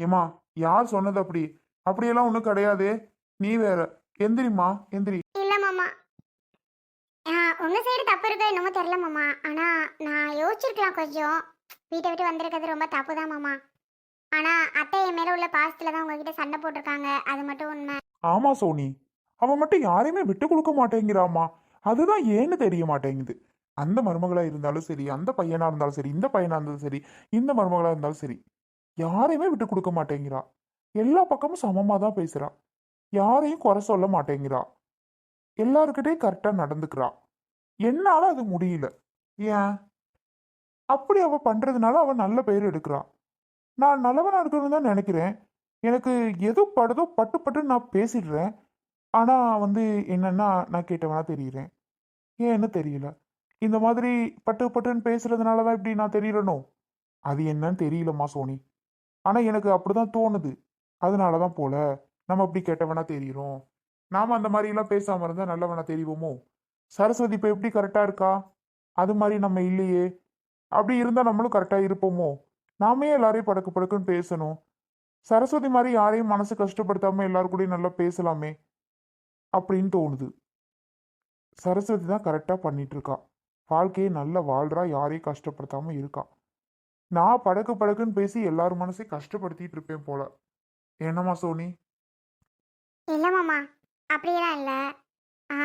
ஏமா யார் சொன்னது அப்படி? அப்படியெல்லாம் ஒன்றும் கிடையாது. நீ வேற. எந்திரிம்மா எந்திரி. இல்ல மாமா. ஆ, உங்க சைடு தப்பு இருக்கோ என்னமோ தெரியல மாமா. ஆனா நான் யோசிச்சிருக்கலாம் கொஞ்சம். வீட்டை விட்டு வந்திருக்கிறது ரொம்ப தப்பு தான் மாமா. ஆனா அத்தை என் மேல உள்ள பாசத்துல தான் உங்ககிட்ட சண்டை போட்டிருக்காங்க. அது மட்டும் உண்மை. ஆமா சோனி. அவன் மட்டும் யாரையுமே விட்டு கொடுக்க மாட்டேங்கிறாமா அதுதான் ஏன்னு தெரிய மாட்டேங்குது. அந்த மருமகளா இருந்தாலும் சரி அந்த பையனா இருந்தாலும் சரி இந்த பையனா இருந்தாலும் சரி இந்த மருமகளா இருந்தாலும் சரி. யாரையுமே விட்டு கொடுக்க மாட்டேங்கிறா. எல்லா பக்கமும் சமமாக தான் பேசுகிறா யாரையும் குறை சொல்ல மாட்டேங்கிறா. எல்லாருக்கிட்டையும் கரெக்டாக நடந்துக்கிறா. என்னால் அது முடியல. ஏன்? அப்படி அவள் பண்ணுறதுனால அவள் நல்ல பெயர் எடுக்கிறா. நான் நல்லவனாக இருக்கணும்னு தான் நினைக்கிறேன். எனக்கு எது படுதோ பட்டு பட்டு நான் பேசிடுறேன். ஆனால் வந்து என்னென்னா நான் கேட்டவனா தெரிகிறேன் ஏன்னு தெரியல. இந்த மாதிரி பட்டு பட்டுன்னு பேசுறதுனால தான் இப்படி நான் தெரியறனோ? அது என்னன்னு தெரியலம்மா சோனி. ஆனால் எனக்கு அப்படிதான் தோணுது. அதனால தான் போல. நம்ம அப்படி கெட்டவனா தெரியுறோம். நாம அந்த மாதிரிலாம் பேசாமல் இருந்தால் நல்லவனா தெரிவோமோ? சரஸ்வதி இப்போ எப்படி கரெக்டாக இருக்கா? அது மாதிரி நம்ம இல்லையே. அப்படி இருந்தால் நம்மளும் கரெக்டாக இருப்போமோ? நாமே எல்லாரையும் படக்கு படக்குன்னு பேசணும். சரஸ்வதி மாதிரி யாரையும் மனசு கஷ்டப்படுத்தாமல் எல்லாரும் கூடயும் நல்லா பேசலாமே? அப்படின்னு தோணுது. சரஸ்வதி தான் கரெக்டாக பண்ணிட்டு இருக்கா. வாழ்க்கையை நல்லா வாழ்றா யாரையும் கஷ்டப்படுத்தாமல் இருக்கா. நான் படக்கு படக்குன்னு பேசி எல்லாரும் மனசையும் கஷ்டப்படுத்திட்டு இருப்பேன் போல. என்னம்மா சோனி? இல்ல மாமா அப்படியெல்லாம் இல்ல. ஆ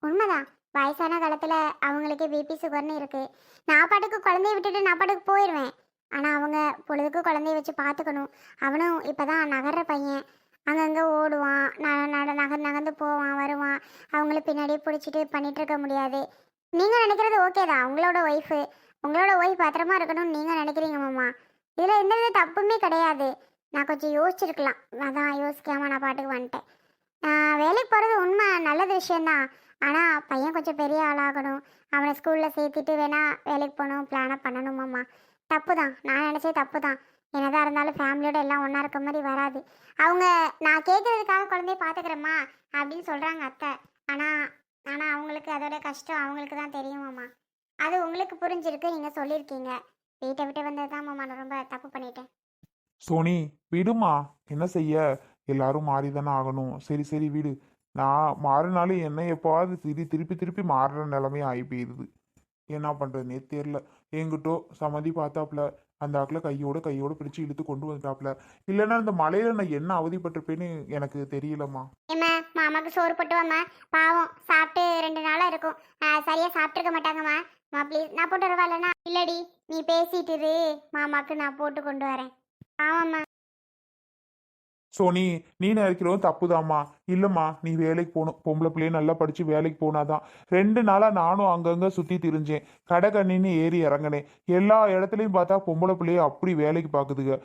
உண்மைதான். வயசான காலத்துல அவங்களுக்கு பிபி சுகர்னு இருக்கு. நான் பாட்டுக்கு குழந்தைய விட்டுட்டு நான் பாட்டுக்கு போயிடுவேன் ஆனா அவங்க பொழுதுக்கு குழந்தைய வச்சு பார்த்துக்கணும் அவனும் இப்பதான் நகர்ற பையன். அங்கங்க ஓடுவான். நட நகர் நகர்ந்து போவான் வருவான். அவங்கள பின்னாடியே பிடிச்சிட்டு பண்ணிட்டு இருக்க முடியாது. நீங்க நினைக்கிறது ஓகே தான். அவங்களோட ஒய்ஃபு உங்களோட ஒய்ஃப் பத்திரமா இருக்கணும்னு நீங்க நினைக்கிறீங்க மாமா. இதுல எந்த வித தப்புமே கிடையாது. நான் கொஞ்சம் யோசிச்சிருக்கலாம். அதான் யோசிக்காம நான் பாட்டுக்கு வந்துட்டேன். நான் வேலைக்கு போகிறது உண்மை நல்லது விஷயந்தான் ஆனால் பையன் கொஞ்சம் பெரிய ஆளாகணும். அவனை ஸ்கூலில் சேர்த்துட்டு வேணா வேலைக்கு போகணும் பிளானாக பண்ணணுமாம்மா தப்பு தான் நான் நினச்சே தப்பு தான் என்னதான் இருந்தாலும் ஃபேமிலியோட எல்லாம் ஒன்றா இருக்க மாதிரி வராது. அவங்க நான் கேட்குறதுக்காக குழந்தைய பார்த்துக்கிறேம்மா அப்படின்னு சொல்கிறாங்க அத்தை. ஆனால் ஆனால் அவங்களுக்கு அதோட கஷ்டம் அவங்களுக்கு தான் தெரியுமாம்மா அது உங்களுக்கு புரிஞ்சிருக்கு நீங்கள் சொல்லியிருக்கீங்க வீட்டை விட்டு வந்தது தான் மாமா நான் ரொம்ப தப்பு பண்ணிட்டேன். சோனி விடுமா என்ன செய்ய? எல்லாரும் மாறிதானே ஆகணும். சரி சரி விடு. நான் மாறினாலும் என்ன எப்பாவது திரி திருப்பி திருப்பி மாறுற நிலைமை ஆகி போயிடுது என்ன பண்றதுனே தெரில எங்கிட்டோ சம்மதி பார்த்தாப்புல அந்த ஆக்கில் கையோட கையோட பிடிச்சு இழுத்து கொண்டு வந்துட்டாப்புல. இல்லைன்னா இந்த மலையில நான் என்ன அவதிப்பட்டிருப்பேன்னு எனக்கு தெரியலம்மா. ஏம்மா மாமாக்கு சோறு போட்டு வாம்மா. பாவம் சாப்பிட்டு ரெண்டு நாளாக இருக்கும். ஆ, சரியா சாப்பிட்ருக்க மாட்டாங்கம்மா. மா ப்ளீஸ் நான் போட்டு வரவாலண்ணா இல்லடி நீ பேசிட்டு இரு. மாமாக்கு நான் போட்டு கொண்டு வரேன். ஆமாம்மா. சோனி நீ நினைக்கிறோம் தப்புதாம்மா. இல்லைம்மா நீ வேலைக்கு போகணும். பொம்பளை பிள்ளைய நல்லா படித்து வேலைக்கு போனாதான். ரெண்டு நாளாக நானும் அங்கங்கே சுற்றி திரிஞ்சேன். கடை கண்ணின்னு ஏறி இறங்கினேன். எல்லா இடத்துலையும் பார்த்தா பொம்பளை பிள்ளைய அப்படி வேலைக்கு பார்க்குதுங்க.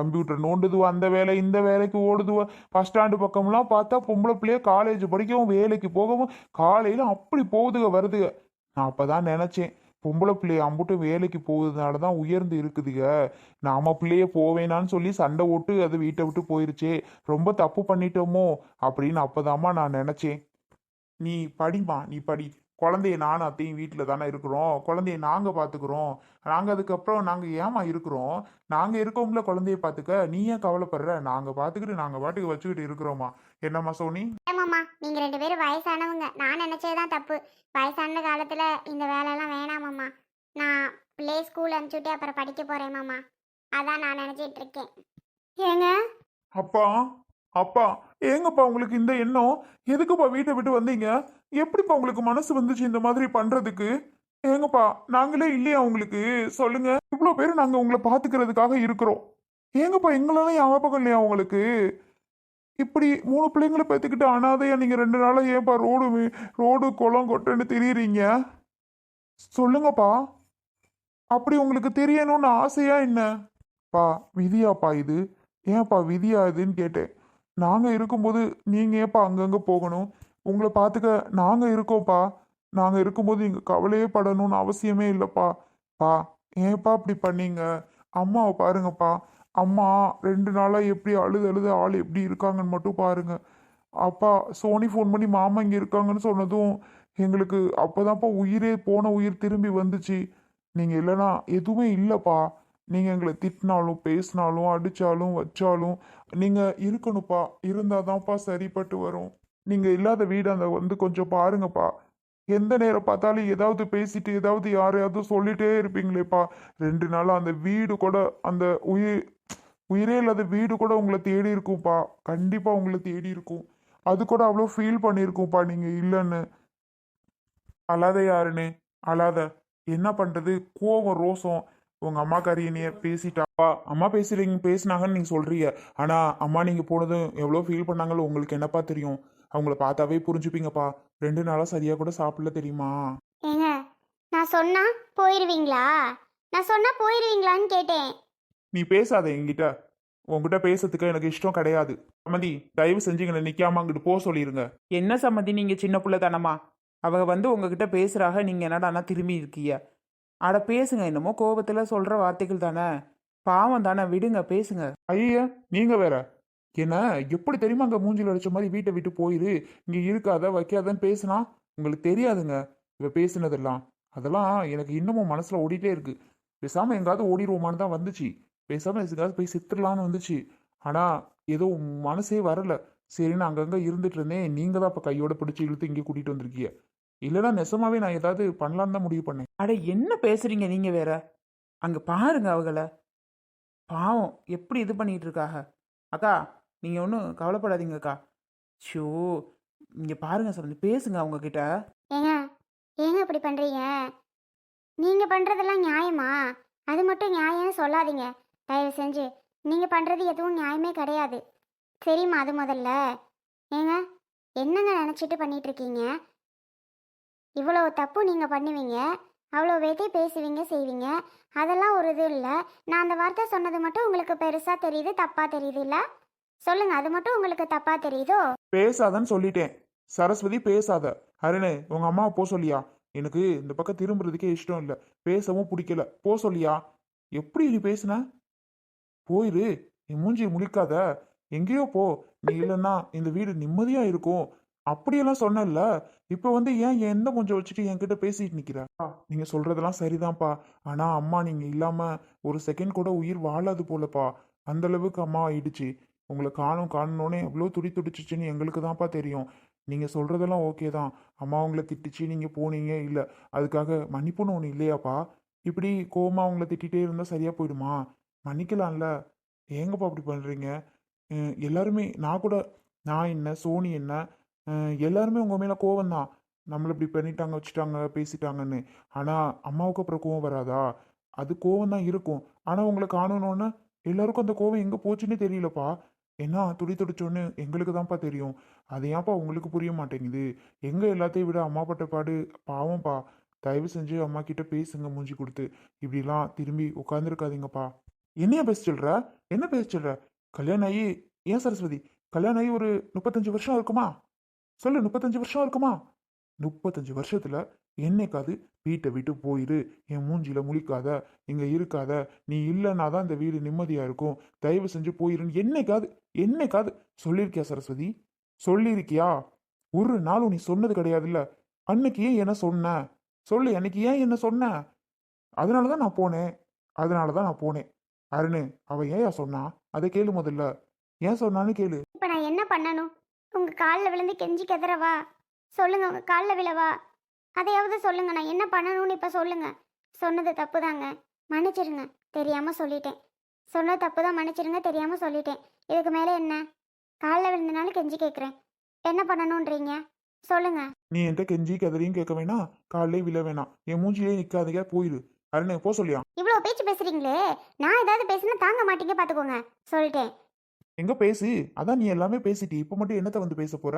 கம்ப்யூட்டர் நோண்டுதுவோ அந்த வேலை இந்த வேலைக்கு ஓடுதுவோ. பஸ் ஸ்டாண்டு பக்கம்லாம் பார்த்தா பொம்பளை பிள்ளைய காலேஜ் படிக்கவும் வேலைக்கு போகவும் காலையில் அப்படி போகுதுங்க வருதுங்க. நான் அப்போ தான் நினச்சேன். பொம்பளை பிள்ளைய அம்புட்டு வேலைக்கு போகுதுனால தான் உயர்ந்து இருக்குதுங்க நாம பிள்ளைய போவேனான்னு சொல்லி சண்டை ஓட்டு அது வீட்டை விட்டு போயிருச்சே. ரொம்ப தப்பு பண்ணிட்டோமோ அப்படின்னு அப்போதாம்மா நான் நினச்சேன். நீ படிமா நீ படி. குழந்தைய நானும் அத்தையும் வீட்டில் தானே இருக்கிறோம். குழந்தைய நாங்கள் பார்த்துக்குறோம் நாங்கள் அதுக்கப்புறம் நாங்கள் ஏமா இருக்கிறோம்? நாங்கள் இருக்கோம்ல குழந்தைய பார்த்துக்க நீ ஏன் கவலைப்படுற? நாங்கள் பார்த்துக்கிட்டு நாங்கள் பாட்டுக்கு வச்சுக்கிட்டு இருக்கிறோமா. என்னம்மா சோனி? ஏமாம்மா நீங்கள் ரெண்டு பேரும் வயசானவங்க. நான் நினச்சது தான் தப்பு. வயசான காலத்தில் இந்த வேலையெல்லாம் வேணாமாம்மா நான் பிள்ளை ஸ்கூல் அனுப்பிச்சுட்டு அப்புறம் படிக்க போகிறேன் அதான் நான் நினச்சிட்டு இருக்கேன். ஏங்க? அப்பா அப்பா ஏங்கப்பா உங்களுக்கு இந்த எண்ணம்? எதுக்குப்பா வீட்டை விட்டு வந்தீங்க? எப்படிப்பா உங்களுக்கு மனசு வந்துச்சு இந்த மாதிரி பண்றதுக்கு? ஏங்கப்பா நாங்களே இல்லையா உங்களுக்கு? சொல்லுங்க. இவ்வளோ பேர் நாங்க உங்களை பாத்துக்கிறதுக்காக இருக்கிறோம். ஏங்கப்பா எங்களால ஞாபகம் இல்லையா உங்களுக்கு? இப்படி மூணு பிள்ளைங்களை பார்த்துக்கிட்டு அனாதையா நீங்க ரெண்டு நாளாக ஏன்ப்பா ரோடு ரோடு குளம் கொட்டுன்னு தெரியுறீங்க? சொல்லுங்கப்பா. அப்படி உங்களுக்கு தெரியணும்னு ஆசையா என்னப்பா விதியாப்பா இது. ஏன்ப்பா விதியா இதுன்னு கேட்டேன். நாங்கள் இருக்கும்போது நீங்கள் ஏன்ப்பா அங்கங்கே போகணும்? உங்களை பார்த்துக்க நாங்கள் இருக்கோம்ப்பா. நாங்கள் இருக்கும்போது நீங்கள் கவலையே படணும்னு அவசியமே இல்லைப்பா. பா ஏன்ப்பா இப்படி பண்ணீங்க? அம்மாவை பாருங்கப்பா. அம்மா ரெண்டு நாளாக எப்படி அழுது அழுது ஆள் எப்படி இருக்காங்கன்னு மட்டும் பாருங்க. அப்பா சோனி ஃபோன் பண்ணி மாமா இங்கே இருக்காங்கன்னு சொன்னதும் எங்களுக்கு அப்போதான்ப்பா உயிரே போன உயிர் திரும்பி வந்துச்சு. நீங்கள் இல்லைன்னா எதுவுமே இல்லைப்பா. நீங்கள் எங்களை திட்டினாலும் பேசினாலும் அடித்தாலும் வச்சாலும் நீங்கள் இருக்கணும்ப்பா. இருந்தால் தான்ப்பா சரிப்பட்டு வரும். நீங்கள் இல்லாத வீடு அந்த வந்து கொஞ்சம் பாருங்கப்பா. எந்த நேரம் பார்த்தாலும் ஏதாவது பேசிட்டு ஏதாவது யாரையாவது சொல்லிட்டே இருப்பீங்களேப்பா. ரெண்டு நாளாக அந்த வீடு கூட அந்த உயிர் உயிரே இல்லாத வீடு கூட உங்களை தேடி இருக்கும்ப்பா. கண்டிப்பாக உங்களை தேடி இருக்கும். அது கூட அவ்வளோ ஃபீல் பண்ணியிருக்கும்ப்பா நீங்கள் இல்லைன்னு. அழாத யாருன்னு? அழாத. என்ன பண்ணுறது கோவம் ரோசம். உங்கள் அம்மா கரியனைய பேசிட்டாப்பா. அம்மா பேசுறீங்க பேசினாங்கன்னு நீங்கள் சொல்கிறீங்க ஆனால் அம்மா நீங்கள் போனதும் எவ்வளோ ஃபீல் பண்ணாங்களோ உங்களுக்கு என்னப்பா தெரியும்? அவங்கள பார்த்தாவே புரிஞ்சுப்பீங்கப்பா. ரெண்டு நாளாக சரியாக கூட சாப்பிடல தெரியுமா? ஏங்க நான் சொன்னா போயிருவீங்களா? நான் சொன்னா போயிருவீங்களான்னு கேட்டேன். நீ பேசாத என்கிட்ட. உங்ககிட்ட பேசுறதுக்கு எனக்கு இஷ்டம் கிடையாது. சமதி தயவு செஞ்சு இங்கே நிற்காம அங்கிட்டு போக சொல்லிடுங்க என்ன சம்மந்தி நீங்க சின்ன புள்ள தானம்மா? அவ வந்து உங்ககிட்ட பேசுறாக நீங்க என்னடானா திரும்பி இருக்கீங்க அட பேசுங்க என்னமோ கோபத்துல சொல்ற வார்த்தைகள் தானே. பாவம் தானே விடுங்க பேசுங்க. ஐயா நீங்க வேற. என்ன? எப்படி தெரியுமா அங்கே மூஞ்சில் அடிச்ச மாதிரி வீட்டை விட்டு போயிரு? இங்கே இருக்காத வைக்காதன்னு பேசுனா? உங்களுக்கு தெரியாதுங்க. இவ பேசுனதெல்லாம். அதெல்லாம் எனக்கு இன்னமும் மனசில் ஓடிட்டே இருக்கு. பேசாமல் எங்காவது ஓடிடுவோமான்னு தான் வந்துச்சு. பேசாமல் எதுக்காவது போய் சித்துடலான்னு வந்துச்சு. ஆனால் ஏதோ மனசே வரல. சரின்னு அங்கங்கே இருந்துட்டு இருந்தேன். நீங்கள் தான் இப்போ கையோட பிடிச்சி இழுத்து இங்கே கூட்டிகிட்டு வந்திருக்கீங்க. இல்லைன்னா நெசமாவே நான் ஏதாவது பண்ணலான்னு தான் முடிவு பண்ணேன். அட என்ன பேசுறீங்க நீங்கள் வேற? அங்கே பாருங்க அவங்கள. பாவம் எப்படி இது பண்ணிட்டு இருக்காக அக்கா நீங்கள் ஒன்றும் கவலைப்படாதீங்கக்கா. ஷோ இங்கே பாருங்க சார் பேசுங்க அவங்க கிட்ட ஏங்க ஏங்க இப்படி பண்ணுறீங்க நீங்கள் பண்ணுறதெல்லாம் நியாயமா? அது மட்டும் நியாயம்னு சொல்லாதீங்க. தயவு செஞ்சு நீங்கள் பண்ணுறது எதுவும் நியாயமே கிடையாது. சரிம்மா அது முதல்ல? ஏங்க என்னங்க நினச்சிட்டு பண்ணிட்டு இருக்கீங்க இவ்வளோ தப்பு நீங்கள் பண்ணுவீங்க. அவ்வளோ வேட்டை பேசுவீங்க செய்வீங்க. அதெல்லாம் ஒரு இது இல்லை. நான் அந்த வார்த்தை சொன்னது மட்டும் உங்களுக்கு பெருசாக தெரியுது தப்பாக தெரியுது இல்லை? சொல்லுங்க அது மட்டும் உங்களுக்கு தப்பா தெரியுதோ? பேசாதன்னு சொல்லிட்டேன். சரஸ்வதி பேசாத. அருணு உங்க அம்மாவை போ சொல்லியா? எனக்கு இந்த பக்கம் திரும்புறதுக்கே இஷ்டம் இல்லை. பேசவும் பிடிக்கல. போ சொல்லியா? எப்படி நீ பேசுன? போயிரு. என் மூஞ்சியை முழிக்காத. எங்கேயோ போ. நீ இல்லைன்னா இந்த வீடு நிம்மதியா இருக்கும். அப்படியெல்லாம் சொன்னல இப்ப வந்து ஏன் எந்த கொஞ்சம் வச்சுட்டு என்கிட்ட பேசிட்டு நிக்கிறா? நீங்க சொல்றதெல்லாம் சரிதான்ப்பா. ஆனா அம்மா நீங்க இல்லாம ஒரு செகண்ட் கூட உயிர் வாழாது போலப்பா. அந்த அளவுக்கு அம்மா ஆயிடுச்சு. உங்களை காணும் காணணுன்னே எவ்வளோ துடி துடிச்சிச்சுன்னு எங்களுக்கு தான்ப்பா தெரியும். நீங்கள் சொல்கிறதெல்லாம் ஓகே தான். அம்மா உங்களை திட்டுச்சு நீங்கள் போனீங்க இல்லை. அதுக்காக மன்னிப்புன்னு ஒன்று இல்லையாப்பா? இப்படி கோமா உங்களை திட்டிகிட்டே இருந்தால் சரியாக போயிடுமா? மன்னிக்கலாம்ல. ஏங்கப்பா அப்படி பண்ணுறீங்க எல்லாருமே நான் கூட நான் என்ன சோனி என்ன எல்லாருமே உங்கள் மேலே கோவம் தான். நம்மளை இப்படி பண்ணிட்டாங்க வச்சுட்டாங்க பேசிட்டாங்கன்னு. ஆனால் அம்மாவுக்கு அப்புறம் கோவம் வராதா? அது கோவம் தான் இருக்கும். ஆனால் உங்களை காணணுன்னா எல்லாருக்கும் அந்த கோவம் எங்கே போச்சுன்னே தெரியலப்பா. என்ன துடி துடிச்சோன்னு எங்களுக்கு தான்ப்பா தெரியும். அது ஏன்ப்பா உங்களுக்கு புரிய மாட்டேங்குது? எங்க எல்லாத்தையும் விட அம்மா பட்ட பாடு பாவம்ப்பா. தயவு செஞ்சு அம்மா கிட்ட பேசுங்க மூஞ்சி கொடுத்து. இப்படிலாம் திரும்பி உட்காந்துருக்காதீங்கப்பா என்னையா பேச சொல்ற? என்ன பேச சொல்ற? கல்யாணம் ஆகி ஏன் சரஸ்வதி? கல்யாணம் ஆகி ஒரு முப்பத்தஞ்சு வருஷம் இருக்குமா? சொல்லு முப்பத்தஞ்சு வருஷம் இருக்குமா? முப்பத்தஞ்சு வருஷத்துல என்னைக்காது வீட்டை விட்டு போயிரு. என் மூஞ்சியில் முழிக்காத. இங்க இருக்காத. நீ இல்லைன்னா தான் இந்த வீடு நிம்மதியா இருக்கும். தயவு செஞ்சு போயிருன்னு என்னைக்காது என்னைக்காவது சொல்லியிருக்கியா சரஸ்வதி? சொல்லியிருக்கியா? ஒரு நாளும் நீ சொன்னது கிடையாதுல்ல. அன்னைக்கு ஏன் என்ன சொன்ன? சொல்லு அன்னைக்கு ஏன் என்ன சொன்ன? அதனால தான் நான் போனேன். அதனால தான் நான் போனேன். அருணு அவ ஏன் சொன்னா? அதை கேளு முதல்ல. ஏன் சொன்னான்னு கேளு. இப்போ நான் என்ன பண்ணணும்? உங்க காலில் விழுந்து கெஞ்சி கெதறவா சொல்லுங்க உங்க காலில் விழவா அதையாவது சொல்லுங்க. நான் என்ன பண்ணணும்னு இப்போ சொல்லுங்க. சொன்னது தப்பு தாங்க மன்னிச்சிருங்க. தெரியாம சொல்லிட்டேன். சொன்னது தப்பு தான் மன்னிச்சிருங்க தெரியாம சொல்லிட்டேன். இதுக்கு மேலே என்ன? காலில் விழுந்தனாலும் கெஞ்சி கேட்குறேன் என்ன பண்ணணுன்றீங்க சொல்லுங்க. நீ என்கிட்ட கெஞ்சி கதறியும் கேட்க வேணாம் காலையிலே விழ வேணாம் என் மூஞ்சிலே நிக்காதீங்க போயிரு. அருணு போ சொல்லியா? இவ்வளோ பேச்சு பேசுறீங்களே. நான் ஏதாவது பேசினா தாங்க மாட்டீங்க பார்த்துக்கோங்க சொல்லிட்டேன். எங்க பேசு? அதான் நீ எல்லாமே பேசிட்டி. இப்ப மட்டும் என்னத்த வந்து பேச போற?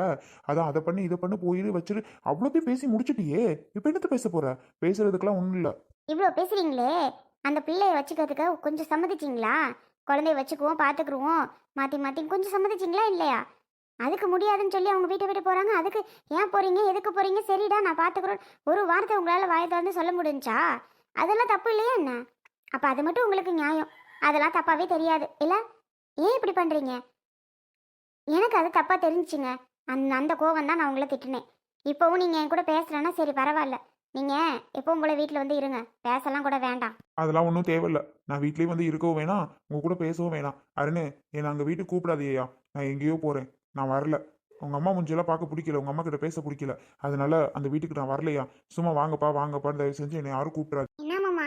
அதான் அதை பண்ணி இதை பண்ணி போயிரு வச்சிரு. அவ்வளோத்தையும் பேசி முடிச்சிட்டியே. இப்ப என்னத்த பேச போற? பேசுறதுக்கெல்லாம் ஒண்ணும் இல்ல. இவ்வளோ பேசுறீங்களே. அந்த பிள்ளையை வச்சுக்கிறதுக்கு கொஞ்சம் சம்மதிச்சிங்களா? குழந்தைய வச்சுக்குவோம் பார்த்துக்குருவோம் மாற்றி மாற்றி கொஞ்சம் சம்மதிச்சிங்களா இல்லையா? அதுக்கு முடியாதுன்னு சொல்லி அவங்க வீட்டை விட்டு போகிறாங்க அதுக்கு ஏன் போகிறீங்க எதுக்கு போகிறீங்க சரிடா நான் பார்த்துக்குறோம் ஒரு வார்த்தை உங்களால் வாயை திறந்து சொல்ல முடிஞ்சா? அதெல்லாம் தப்பு இல்லையா என்ன? அப்போ அது மட்டும் உங்களுக்கு நியாயம். அதெல்லாம் தப்பாகவே தெரியாது. இல்லை? ஏன் இப்படி பண்ணுறீங்க எனக்கு அது தப்பாக தெரிஞ்சுங்க அந்த அந்த கோவம் தான் நான் உங்களை திட்டினேன். இப்போவும் நீங்கள் என் கூட பேசுகிறேன்னா சரி பரவாயில்ல. நீங்க எப்பவும் போல வீட்டில் வந்து இருங்க. பேசலாம் கூட வேண்டாம். அதெல்லாம் ஒன்றும் தேவையில்ல. நான் வீட்லயே வந்து இருக்கவும் வேணாம். உங்க கூட பேசவும் வேணாம். அருணு என்னை அங்கே வீட்டுக்கு கூப்பிடாதேயா நான் எங்கேயோ போறேன். நான் வரல. உங்க அம்மா முஞ்சியெல்லாம் பார்க்க பிடிக்கல. உங்க அம்மா கிட்ட பேச பிடிக்கல. அதனால அந்த வீட்டுக்கு நான் வரலையா? சும்மா வாங்கப்பா வாங்கப்பா தயவு செஞ்சு என்னை யாரும் கூப்பிடாது என்ன மாமா?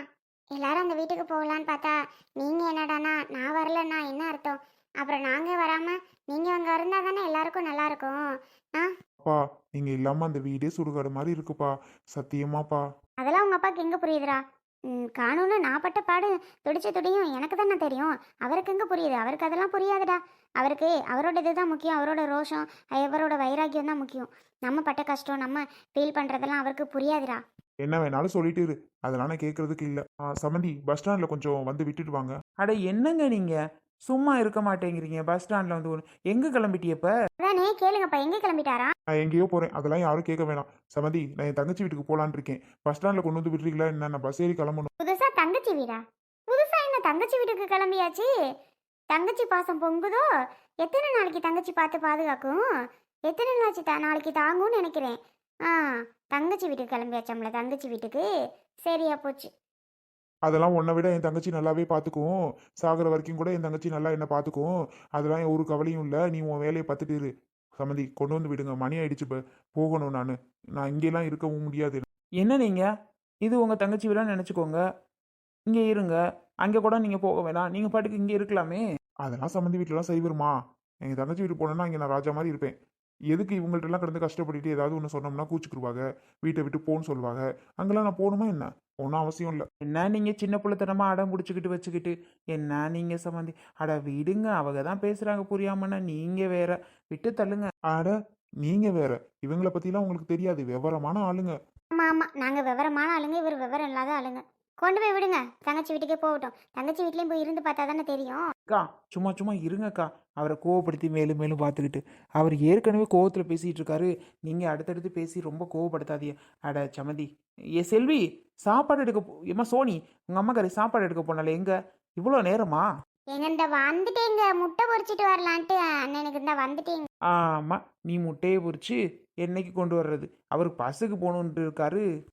எல்லாரும் அந்த வீட்டுக்கு போகலான்னு பார்த்தா நீங்க என்னடானா நான் வரலன்னா என்ன அர்த்தம்? அப்புறம் நாங்க வராம நீங்க அங்க இருந்தா தானே எல்லாருக்கும் நல்லா இருக்கும். ஆ அப்பா நீங்க இல்லாம அந்த வீடே சுடுகாடு மாதிரி இருக்குப்பா. சத்தியமாப்பா. அதெல்லாம் உங்க அப்பாவுக்கு எங்க புரியுதுடா? ம், காணும்னு நான் பட்ட பாடு துடிச்ச துடியும் எனக்கு தானே தெரியும். அவருக்கு எங்க புரியுது? அவருக்கு அதெல்லாம் புரியாதுடா. அவருக்கு அவரோட இதுதான் முக்கியம். அவரோட ரோஷம் அவரோட வைராக்கியம் தான் முக்கியம். நம்ம பட்ட கஷ்டம் நம்ம ஃபீல் பண்றதெல்லாம் அவருக்கு புரியாதுடா. என்ன வேணாலும் சொல்லிட்டு இரு. அதெல்லாம் நான் கேட்கறதுக்கு இல்ல. ஆ, சமந்தி பஸ் ஸ்டாண்ட்ல கொஞ்சம் வந்து விட்டுட்டு வாங்க. அட என்னங்க நீங்க? சும்மா இருக்க மாட்டேங்கிறீங்க. பஸ் ஸ்டாண்ட்ல வந்து ஒரு- எங்க கிளம்பிட்டியப்ப? அதானே கேளுங்கப்பா. எங்க கிளம்பிட்டாரா? நான் எங்கேயோ போறேன். அதெல்லாம் யாரும் கேட்க வேணாம். சமந்தி நான் என் தங்கச்சி வீட்டுக்கு போலான்னு இருக்கேன். பஸ் ஸ்டாண்ட்ல கொண்டு வந்து விடுறீங்களா என்ன? நான் பஸ் ஏறி கிளம்பணும். புதுசா தங்கச்சி வீடா? புதுசா என்ன தங்கச்சி வீட்டுக்கு கிளம்பியாச்சு? தங்கச்சி பாசம் பொங்குதோ? எத்தனை நாளைக்கு தங்கச்சி பார்த்து பாதுகாக்கும்? எத்தனை நாளைக்கு த நாளைக்கு தாங்கும்னு நினைக்கிறேன். ஆ தங்கச்சி வீட்டுக்கு கிளம்பியாச்சம்ல தங்கச்சி வீட்டுக்கு? சரியா போச்சு. அதெல்லாம் உன்னை விட என் தங்கச்சி நல்லாவே பார்த்துக்கும் சாகுற வரைக்கும் கூட என் தங்கச்சி நல்லா என்ன பார்த்துக்கும் அதெல்லாம் ஒரு கவலையும் இல்லை. நீ உன் வேலையை பார்த்துட்டு இரு. சமந்தி கொண்டு வந்து விடுங்க. மணி ஆயிடுச்சு இப்போ. போகணும் நான். நான் இங்கெல்லாம் இருக்கவும் முடியாது. என்ன நீங்க? இது உங்க தங்கச்சி வீடான்னு நினைச்சுக்கோங்க. இங்க இருங்க. அங்க கூட நீங்க போக வேணாம். நீங்க பாட்டுக்கு இங்க இருக்கலாமே. அதெல்லாம் சம்மந்தி வீட்டிலலாம் சரி வருமா எங்கள் தங்கச்சி வீட்டு போனேன்னா இங்கே நான் ராஜா மாதிரி இருப்பேன். எதுக்கு இவங்கள்ட்டலாம் கிடந்து கஷ்டப்பட்டுட்டு ஏதாவது ஒன்று சொன்னோம்னா கூச்சிக்கிடுவாங்க வீட்டை விட்டு போன்னு சொல்லுவாங்க. அங்கெல்லாம் நான் போகணுமா என்ன? ஒன்றும் அவசியம் இல்லை. என்ன நீங்கள் சின்ன பிள்ளைத்தனமா அடம் பிடிச்சிக்கிட்டு வச்சுக்கிட்டு? என்ன நீங்கள் சம்மந்தி? அட விடுங்க. அவங்க தான் பேசுகிறாங்க புரியாமன்னா நீங்கள் வேற. விட்டு தள்ளுங்க. அட நீங்கள் வேற. இவங்கள பற்றிலாம் உங்களுக்கு தெரியாது. விவரமான ஆளுங்க. ஆமாம் ஆமாம் நாங்கள் விவரமான ஆளுங்க. இவர் விவரம் இல்லாத ஆளுங்க. கொண்டு போய் விடுங்க. தங்கச்சி வீட்டுக்கே போகட்டும். தங்கச்சி வீட்லயும் போய் இருந்து பார்த்தா தானே தெரியும். அக்கா சும்மா சும்மா இருங்கக்கா. அவரை கோவப்படுத்தி மேலும் மேலும் பார்த்துக்கிட்டு. அவர் ஏற்கனவே கோவத்தில் பேசிகிட்டு இருக்காரு. நீங்கள் அடுத்தடுத்து பேசி ரொம்ப கோவப்படுத்தாதீங்க. அட சமதி ஏ செல்வி சாப்பாடு எடுக்க போ- ஏம்மா சோனி உங்கள் அம்மாக்காரி சாப்பாடு எடுக்க போனால எங்க? இவ்வளோ நேரமா? எங்க இந்த வந்துட்டேங்க. முட்டை பொரிச்சிட்டு வரலான்ட்டு அண்ணனுக்கு இந்த வந்துட்டேங்க. ஆமாம் நீ முட்டையை பொரிச்சு என்னைக்கு கொண்டு வர்றது? அவர் பஸ்ஸுக்கு போகணுன்ட்டு இருக்காரு.